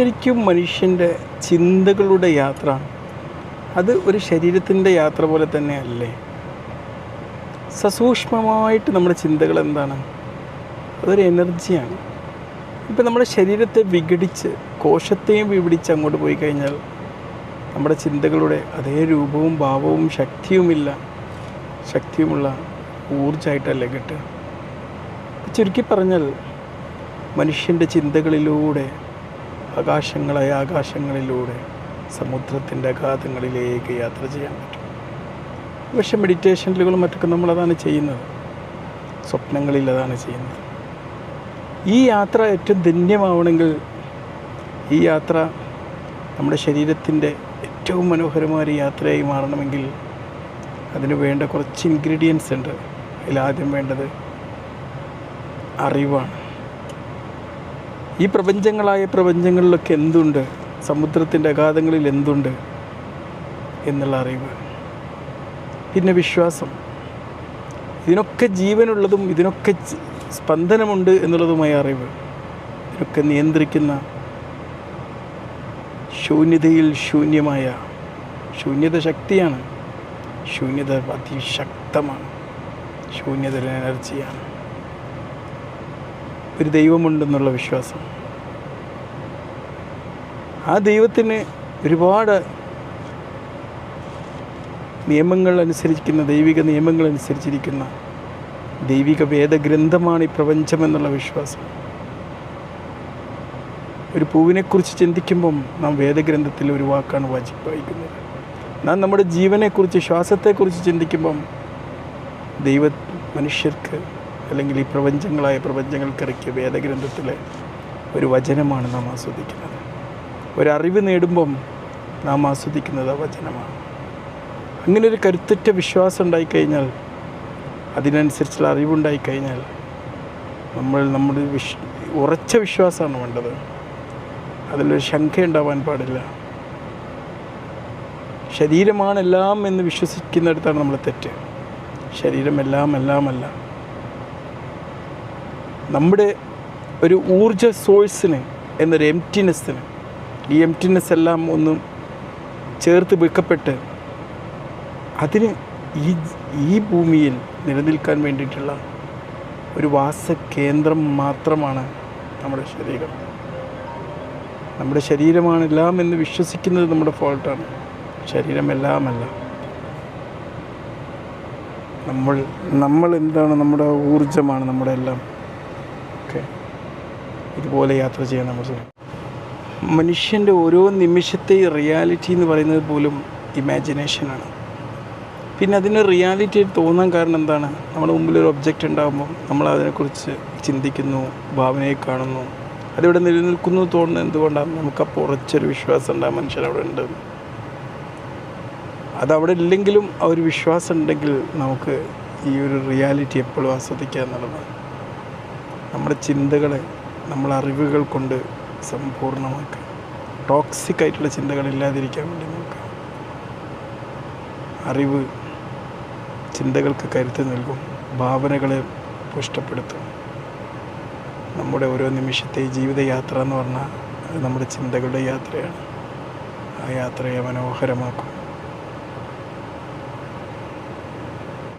ശരിക്കും മനുഷ്യന്റെ ചിന്തകളുടെ യാത്ര അത് ഒരു ശരീരത്തിന്റെ യാത്ര പോലെ തന്നെ അല്ലേ സസൂക്ഷ്മമായിട്ട് നമ്മുടെ ചിന്തകൾ എന്താണ്? അതൊരു എനർജിയാണ്. ഇപ്പം നമ്മുടെ ശരീരത്തെ വിഘടിച്ച് കോശത്തെയും വിഘടിച്ച് അങ്ങോട്ട് പോയി കഴിഞ്ഞാൽ നമ്മുടെ ചിന്തകളുടെ അതേ രൂപവും ഭാവവും ശക്തിയുമില്ല. ശക്തിയുമുള്ള ഊർജമായിട്ടല്ലേ കിട്ടുക? ചുരുക്കി പറഞ്ഞാൽ മനുഷ്യന്റെ ചിന്തകളിലൂടെ ആകാശങ്ങളായ ആകാശങ്ങളിലൂടെ സമുദ്രത്തിന്റെ അഗാധങ്ങളിലേക്ക് യാത്ര ചെയ്യാൻ പറ്റും. പക്ഷെ മെഡിറ്റേഷനിലുകളും മറ്റൊക്കെ നമ്മളതാണ് ചെയ്യുന്നത്. സ്വപ്നങ്ങളിൽ അതാണ് ചെയ്യുന്നത്. ഈ യാത്ര ഏറ്റവും ധന്യമാവണമെങ്കിൽ ഈ യാത്ര നമ്മുടെ ശരീരത്തിന്റെ ഏറ്റവും മനോഹരമായ യാത്രയായി മാറണമെങ്കിൽ അതിന് വേണ്ട കുറച്ച് ഇൻഗ്രീഡിയൻസ് ഉണ്ട്. അതിലാദ്യം വേണ്ടത് അറിവാണ്. ഈ പ്രപഞ്ചങ്ങളായ പ്രപഞ്ചങ്ങളിലൊക്കെ എന്തുണ്ട്? സമുദ്രത്തിന്റെ അഗാധങ്ങളിൽ എന്തുണ്ട്? എന്നുള്ള അറിവ്. പിന്നെ വിശ്വാസം. ഇതിനൊക്കെ ജീവനുള്ളതും ഇതിനൊക്കെ സ്പന്ദനമുണ്ട് എന്നുള്ളതുമായ അറിവ്. ഇതിനൊക്കെ നിയന്ത്രിക്കുന്ന ശൂന്യതയിൽ ശൂന്യമായ ശൂന്യത ശക്തിയാണ്. ശൂന്യത അതിശക്തമാണ്. ശൂന്യത എനർജിയാണ്. ഒരു ദൈവമുണ്ടെന്നുള്ള വിശ്വാസം. ആ ദൈവത്തിന് ഒരുപാട് നിയമങ്ങൾ അനുസരിക്കുന്ന ദൈവിക നിയമങ്ങൾ അനുസരിച്ചിരിക്കുന്ന ദൈവിക വേദഗ്രന്ഥമാണ് ഈ പ്രപഞ്ചം എന്നുള്ള വിശ്വാസം. ഒരു പൂവിനെക്കുറിച്ച് ചിന്തിക്കുമ്പം നാം വേദഗ്രന്ഥത്തിൽ ഒരു വാക്കാണ് വായിക്കുന്നത്. നാം നമ്മുടെ ജീവനെക്കുറിച്ച് ശ്വാസത്തെക്കുറിച്ച് ചിന്തിക്കുമ്പം ദൈവ മനുഷ്യർക്ക് അല്ലെങ്കിൽ ഈ പ്രപഞ്ചങ്ങളായ പ്രപഞ്ചങ്ങൾക്കിറക്കിയ വേദഗ്രന്ഥത്തിലെ ഒരു വചനമാണ് നാം ആസ്വദിക്കുന്നത്. ഒരറിവ് നേടുമ്പം നാം ആസ്വദിക്കുന്നത് ആ വചനമാണ്. അങ്ങനെ ഒരു കരുത്തുറ്റ വിശ്വാസം ഉണ്ടായിക്കഴിഞ്ഞാൽ അതിനനുസരിച്ചുള്ള അറിവുണ്ടായിക്കഴിഞ്ഞാൽ നമ്മൾ നമ്മുടെ വിശ് ഉറച്ച വിശ്വാസമാണ് വേണ്ടത്. അതിലൊരു ശങ്ക ഉണ്ടാവാൻ പാടില്ല. ശരീരമാണെല്ലാം എന്ന് വിശ്വസിക്കുന്നിടത്താണ് നമ്മൾ തെറ്റ്. ശരീരം എല്ലാം. നമ്മുടെ ഒരു ഊർജ സോഴ്സിന് എന്നൊരു എംറ്റിനെസ്സിന് ഈ എംറ്റിനെസ് എല്ലാം ഒന്നും ചേർത്ത് വെക്കപ്പെട്ട് അതിന് ഈ ഈ ഭൂമിയിൽ നിലനിൽക്കാൻ വേണ്ടിയിട്ടുള്ള ഒരു വാസകേന്ദ്രം മാത്രമാണ് നമ്മുടെ ശരീരം. നമ്മുടെ ശരീരമാണ് എല്ലാം എന്ന് വിശ്വസിക്കുന്നത് നമ്മുടെ ഫോൾട്ടാണ് ശരീരം എല്ലാമല്ല നമ്മൾ നമ്മൾ എന്താണ് നമ്മുടെ ഊർജമാണ് നമ്മുടെ എല്ലാം. ഇതുപോലെ യാത്ര ചെയ്യാൻ നമ്മൾ ശ്രമിക്കും. മനുഷ്യന്റെ ഓരോ നിമിഷത്തെ റിയാലിറ്റി എന്ന് പറയുന്നത് പോലും ഇമാജിനേഷനാണ് പിന്നെ അതിന് റിയാലിറ്റി തോന്നാൻ കാരണം എന്താണ്? നമ്മുടെ മുമ്പിൽ ഒരു ഒബ്ജക്റ്റ് ഉണ്ടാകുമ്പോൾ നമ്മൾ അതിനെക്കുറിച്ച് ചിന്തിക്കുന്നു ഭാവനയെ കാണുന്നു. അതിവിടെ നിലനിൽക്കുന്നു തോന്നുന്നത് എന്തുകൊണ്ടാണ്? നമുക്കപ്പോൾ ഉറച്ചൊരു വിശ്വാസം ഉണ്ട് ആ മനുഷ്യൻ അവിടെ ഉണ്ട്. അതവിടെ ഇല്ലെങ്കിലും ആ ഒരു വിശ്വാസം ഉണ്ടെങ്കിൽ നമുക്ക് ഈ ഒരു റിയാലിറ്റി എപ്പോഴും ആസ്വദിക്കുക എന്നുള്ളതാണ്. നമ്മുടെ ചിന്തകളെ നമ്മൾ അറിവുകൾ കൊണ്ട് സമ്പൂർണമാക്കുക ടോക്സിക് ആയിട്ടുള്ള ചിന്തകൾ ഇല്ലാതിരിക്കാൻ വേണ്ടി നോക്കാം. അറിവ് ചിന്തകൾക്ക് കരുത്ത് നൽകും. ഭാവനകളെ പുഷ്ടപ്പെടുത്തും നമ്മുടെ ഓരോ നിമിഷത്തെ ജീവിതയാത്ര എന്ന് പറഞ്ഞാൽ അത് നമ്മുടെ ചിന്തകളുടെ യാത്രയാണ്. ആ യാത്രയെ മനോഹരമാക്കും.